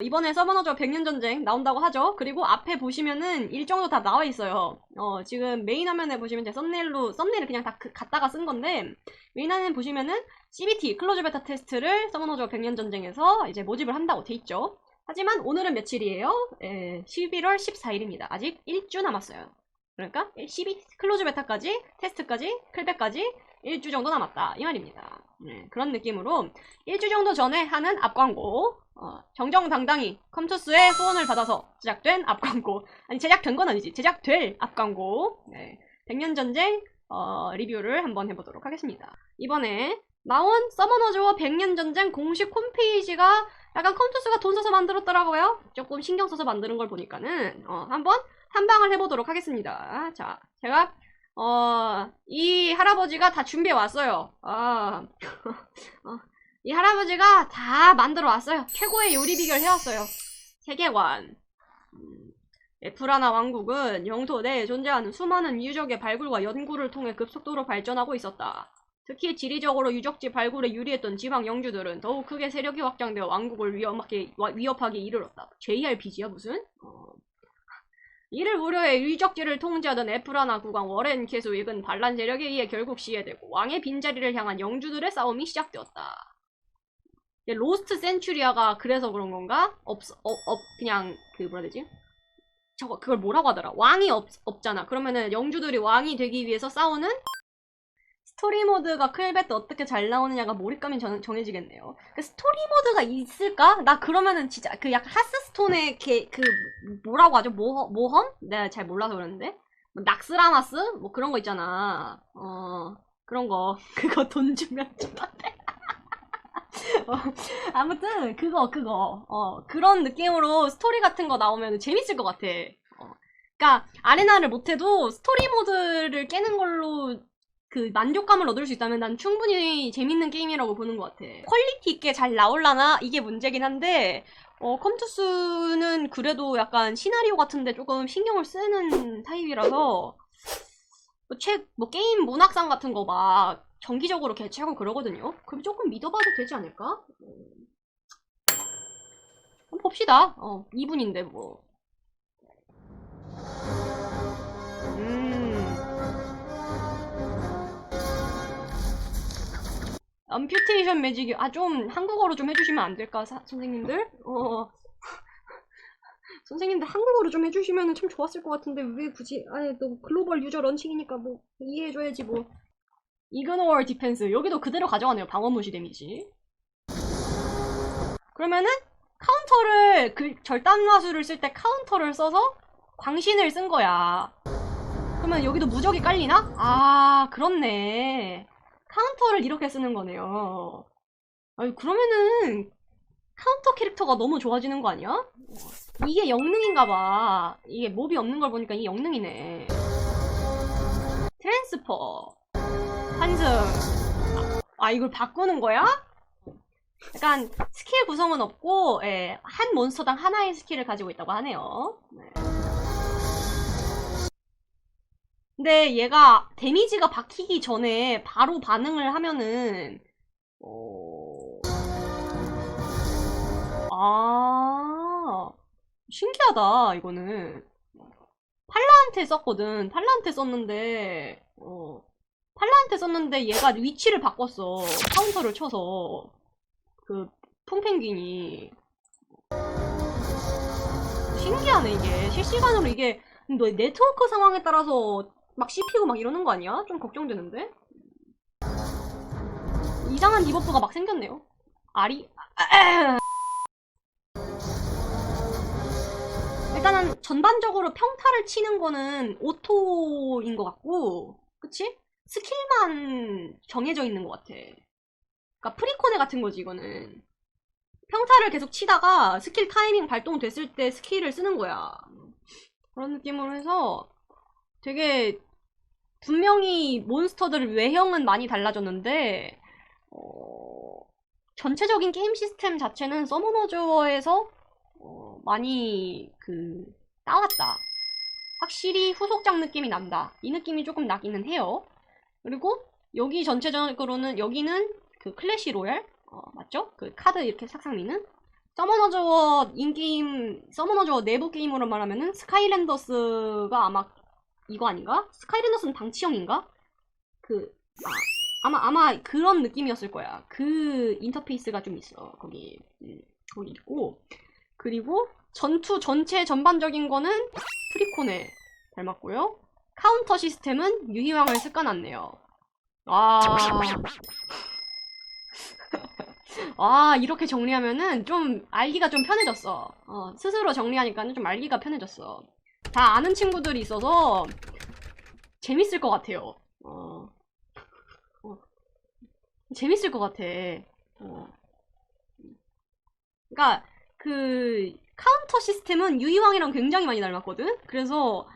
이번에 서버너저 100년 전쟁 나온다고 하죠. 그리고 앞에 보시면은 일정도 다 나와 있어요. 어, 지금 메인 화면에 보시면 제 썸네일로, 썸네일을 그냥 다 그- 갖다가 쓴 건데, 메인 화면에 보시면은 CBT, 클로즈 베타 테스트를 서버너저 100년 전쟁에서 이제 모집을 한다고 돼 있죠. 하지만 오늘은 며칠이에요? 예, 11월 14일입니다. 아직 1주 남았어요. 그러니까 12 클로즈 베타까지, 테스트까지, 클백까지 1주 정도 남았다. 이 말입니다. 네, 그런 느낌으로 1주 정도 전에 하는 앞광고, 어, 정정당당히 컴투스의 후원을 받아서 제작된 앞광고. 아니, 제작된 건 아니지. 제작될 앞광고. 네, 백년전쟁, 어, 리뷰를 한번 해보도록 하겠습니다. 이번에 나온 서머너즈와 백년전쟁 공식 홈페이지가 약간 컴투스가 돈 써서 만들었더라고요. 조금 신경 써서 만드는 걸 보니까는, 어, 한번 탐방을 해보도록 하겠습니다. 자, 제가, 어, 이 할아버지가 다 준비해 왔어요. 아, 어, 이 할아버지가 다 만들어 왔어요. 최고의 요리 비결 해왔어요. 세계관. 음, 에프라나 왕국은 영토 내에 존재하는 수많은 유적의 발굴과 연구를 통해 급속도로 발전하고 있었다. 특히 지리적으로 유적지 발굴에 유리했던 지방 영주들은 더욱 크게 세력이 확장되어 왕국을 위험하게, 와- 위협하게 이르렀다. JRPG야 무슨? 어. 이를 우려해 유적지를 통제하던 에프라나 국왕 워렌 캐수익은 반란 세력에 의해 결국 시해되고 왕의 빈자리를 향한 영주들의 싸움이 시작되었다. 로스트 센츄리아가 그래서 그런 건가? 없, 어, 없, 그냥, 그, 뭐라 되지? 저거, 그걸 뭐라고 하더라? 왕이 없, 없잖아. 그러면은 영주들이 왕이 되기 위해서 싸우는? 스토리 모드가 클베트 어떻게 잘 나오느냐가 몰입감이 정, 정해지겠네요. 그 스토리 모드가 있을까? 나 그러면은 진짜 그 약간 하스스톤의 게, 그, 뭐라고 하죠? 모, 모험? 내가 잘 몰라서 그러는데. 뭐 낙스라마스? 뭐 그런 거 있잖아. 어, 그런 거. 그거 돈 주면 좀 받대. 어, 아무튼 그거 그거 어 그런 느낌으로 스토리 같은 거 나오면 재밌을 것 같아. 어. 그러니까 아레나를 못해도 스토리 모드를 깨는 걸로 그 만족감을 얻을 수 있다면 난 충분히 재밌는 게임이라고 보는 것 같아. 퀄리티 있게 잘 나올라나 이게 문제긴 한데 어 컴투스는 그래도 약간 시나리오 같은데 조금 신경을 쓰는 타입이라서 뭐, 책, 뭐 게임 문학상 같은 거 막 정기적으로 개최하고 그러거든요. 그럼 조금 믿어봐도 되지 않을까? 음. 한번 봅시다. 어, 2분인데 뭐. 엄퓨테이션 매직이 아 좀 한국어로 좀 해주시면 안 될까 사- 선생님들? 어. 선생님들 한국어로 좀 해주시면 참 좋았을 것 같은데 왜 굳이 아니 또 글로벌 유저 런칭이니까 뭐 이해해줘야지 뭐 이그노어 디펜스 여기도 그대로 가져가네요 방어 무시 데미지 그러면은 카운터를 그 절단 마술을 쓸 때 카운터를 써서 광신을 쓴 거야 그러면 여기도 무적이 깔리나? 아 그렇네 카운터를 이렇게 쓰는 거네요 아니 그러면은 카운터 캐릭터가 너무 좋아지는 거 아니야? 이게 영능인가 봐. 이게 몹이 없는 걸 보니까 이게 영능이네. 트랜스퍼. 환승. 아, 이걸 바꾸는 거야? 약간 스킬 구성은 없고, 예, 한 몬스터당 하나의 스킬을 가지고 있다고 하네요. 네. 근데 얘가 데미지가 박히기 전에 바로 반응을 하면은, 어... 아, 신기하다, 이거는. 팔라한테 썼거든. 팔라한테 썼는데, 어, 팔라한테 썼는데 얘가 위치를 바꿨어. 카운터를 쳐서. 그, 퐁펭귄이. 신기하네, 이게. 실시간으로 이게, 너 네트워크 상황에 따라서 막 씹히고 막 이러는 거 아니야? 좀 걱정되는데? 이상한 디버프가 막 생겼네요. 아리, 일단은 전반적으로 평타를 치는 거는 오토인 것 같고, 그치? 스킬만 정해져 있는 것 같아. 그러니까 프리코네 같은 거지, 이거는. 평타를 계속 치다가 스킬 타이밍 발동됐을 때 스킬을 쓰는 거야. 그런 느낌으로 해서 되게 분명히 몬스터들 외형은 많이 달라졌는데, 어, 전체적인 게임 시스템 자체는 서머너즈에서 어, 많이 그 따왔다. 확실히 후속작 느낌이 난다. 이 느낌이 조금 나기는 해요. 그리고 여기 전체적으로는 여기는 그 클래시 로얄 어, 맞죠? 그 카드 이렇게 싹싹 미는 서머너즈워 인게임, 서머너즈워 내부 게임으로 말하면은 스카이랜더스가 아마 이거 아닌가? 스카이랜더스는 방치형인가? 그, 아, 아마, 아마 그런 느낌이었을 거야. 그 인터페이스가 좀 있어. 거기, 음, 거기 있고. 그리고 전투 전체 전반적인 거는 프리콘에 닮았고요. 카운터 시스템은 유희왕을 습관났네요. 와. 아, 이렇게 정리하면은 좀 알기가 좀 편해졌어. 어, 스스로 정리하니까는 좀 알기가 편해졌어. 다 아는 친구들이 있어서 재밌을 것 같아요. 어. 어. 재밌을 것 같아. 어. 그러니까 그 카운터 시스템은 유이왕이랑 굉장히 많이 닮았거든. 그래서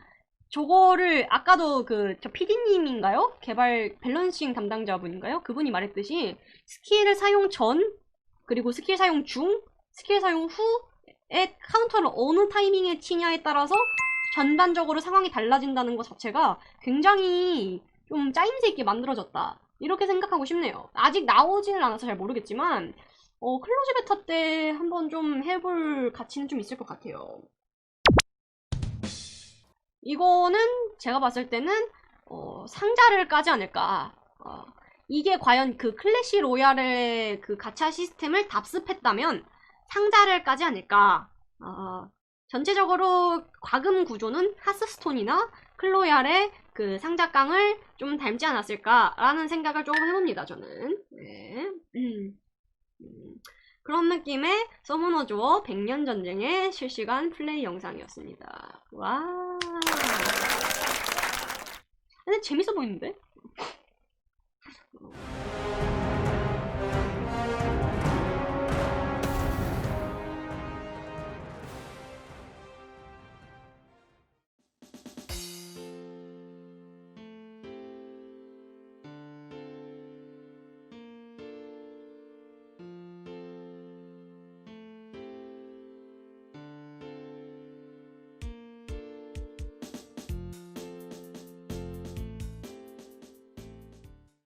저거를 아까도 그 저 PD님인가요? 개발 밸런싱 담당자분인가요? 그분이 말했듯이 스킬 사용 전 그리고 스킬 사용 중, 스킬 사용 후에 카운터를 어느 타이밍에 치냐에 따라서 전반적으로 상황이 달라진다는 것 자체가 굉장히 좀 짜임새 있게 만들어졌다. 이렇게 생각하고 싶네요. 아직 나오지는 않아서 잘 모르겠지만 어, 클로즈 베타 때 한번 좀 해볼 가치는 좀 있을 것 같아요. 이거는 제가 봤을 때는 어, 상자를 까지 않을까. 어, 이게 과연 그 클래시 로얄의 그 가챠 시스템을 답습했다면 상자를 까지 않을까. 어, 전체적으로 과금 구조는 하스스톤이나 클로얄의 그 상자깡을 좀 닮지 않았을까라는 생각을 조금 해봅니다, 저는. 네. 음. 음, 그런 느낌의 서머너즈워 100년 전쟁의 실시간 플레이 영상이었습니다. 와. 근데 재밌어 보이는데? 어.